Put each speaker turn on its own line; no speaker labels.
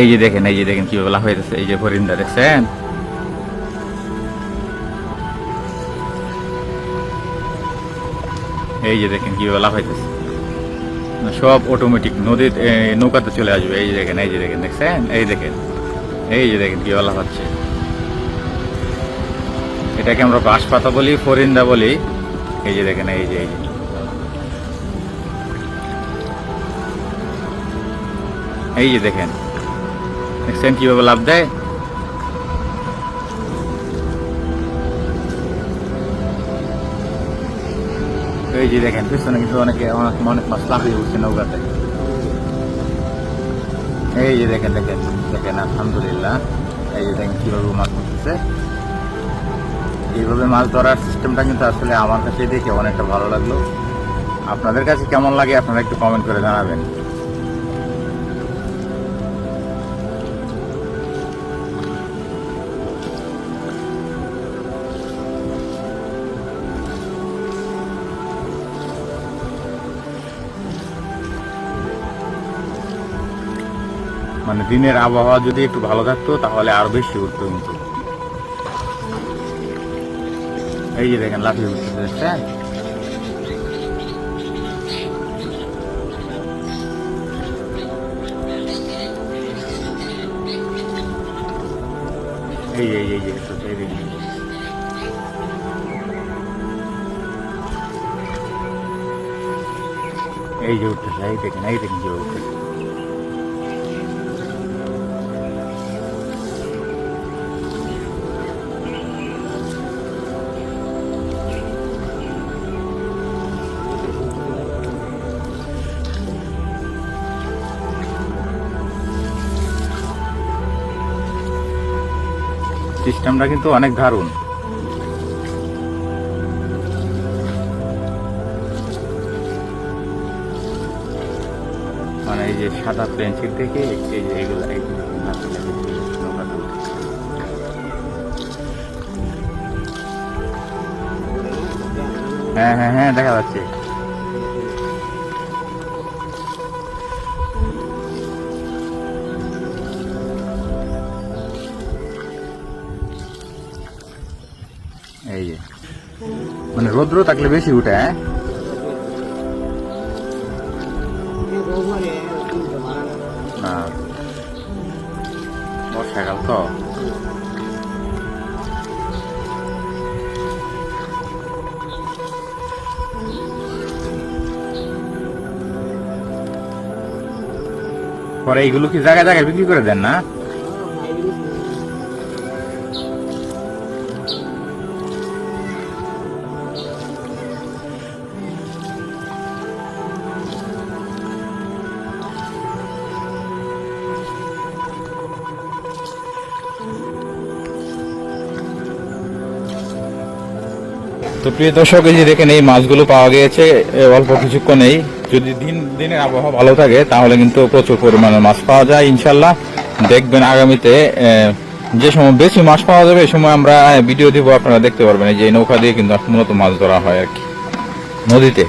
এই যে দেখেন, এই যে দেখেন কীভাবে লাভ হইতেছে এই যে হরিণটা দেখছেন? এই যে দেখেন কীভাবে লাভ হইতেছে সব অটোমেটিক নদীর নৌকাতে চলে আসবে। এই যে দেখেন, এই যে দেখেন, দেখছেন? এই দেখেন, এই যে দেখেন কীভাবে লাভ হচ্ছে এটাকে আমরা বাঁশ পাতা বলি, ফরিন্দা বলি। এই যে দেখেন, এই যে এই যে। এই যে দেখেন, দেখছেন কীভাবে লাভ দেয়? এই যে দেখেন, পিছনে কিন্তু অনেকে, অনেক অনেক মাছ লাফিয়ে উঠছে নৌকাতে। এই যে দেখেন দেখেন দেখেন, আলহামদুলিল্লাহ। এই যে দেখেন কীভাবে মাছ ধরতেছে এইভাবে মাছ ধরার সিস্টেমটা কিন্তু আসলে আমার কাছে দেখে অনেকটা ভালো লাগল। আপনাদের কাছে কেমন লাগে আপনারা একটু কমেন্ট করে জানাবেন। মানে দিনের আবহাওয়া যদি একটু ভালো থাকতো, তাহলে আরও বেশি উঠতো কিন্তু এই যে দেখেন লাফিয়ে উঠতেছে দেখছেন? এই যে, এই যে, এই যে একটু এই দেখেন। এই যে উঠতেছে এই দেখেন এই দেখেন যে উঠতেছে সিস্টেমটা কিন্তু অনেক দারুণ মানে এই যে সাদা পেন্সিল থেকে এই যে এগুলো। হ্যাঁ হ্যাঁ হ্যাঁ দেখা যাচ্ছে মানে রৌদ্র থাকলে বেশি উঠে হ্যাঁ? বর্ষাকাল তো। পরে এইগুলো কি জায়গায় জায়গায় বিক্রি করে দেন না? তো প্রিয় দর্শক, এই যে দেখেন, এই মাছগুলো পাওয়া গিয়েছে অল্প কিছুক্ষণেই যদি দিন, দিনের আবহাওয়া ভালো থাকে, তাহলে কিন্তু প্রচুর পরিমাণে মাছ পাওয়া যায়, ইনশাল্লাহ। দেখবেন আগামীতে যে সময় বেশি মাছ পাওয়া যাবে, এই সময় আমরা ভিডিও দিব, আপনারা দেখতে পারবেন। এই যে নৌকা দিয়ে কিন্তু মূলত মাছ ধরা হয় আর কি, নদীতে।